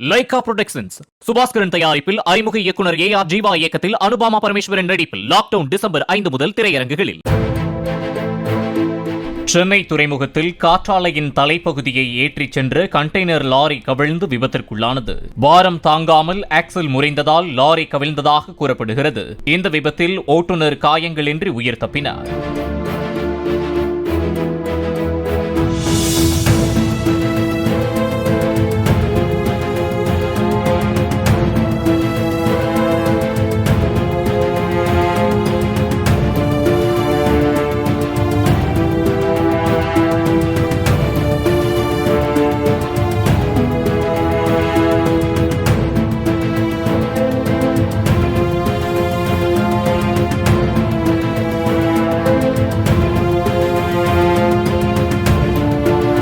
Lyca productions Subaskaran தயாரிப்பில் அறிமுக இயக்குனர் ஏ ஆர் ஜீவா இயக்கத்தில் அனுபாமா பரமேஸ்வரன் நடிப்பில் லாக்டவுன் டிசம்பர் ஐந்து முதல் திரையரங்குகளில். சென்னை துறைமுகத்தில் காற்றாலையின் தலைப்பகுதியை ஏற்றிச் சென்ற கண்டெய்னர் லாரி கவிழ்ந்து விபத்திற்குள்ளானது. பாரம் தாங்காமல் ஆக்சல் முறைந்ததால் லாரி கவிழ்ந்ததாக கூறப்படுகிறது. இந்த விபத்தில் ஓட்டுநர் காயங்களின்றி உயிர் தப்பினார்.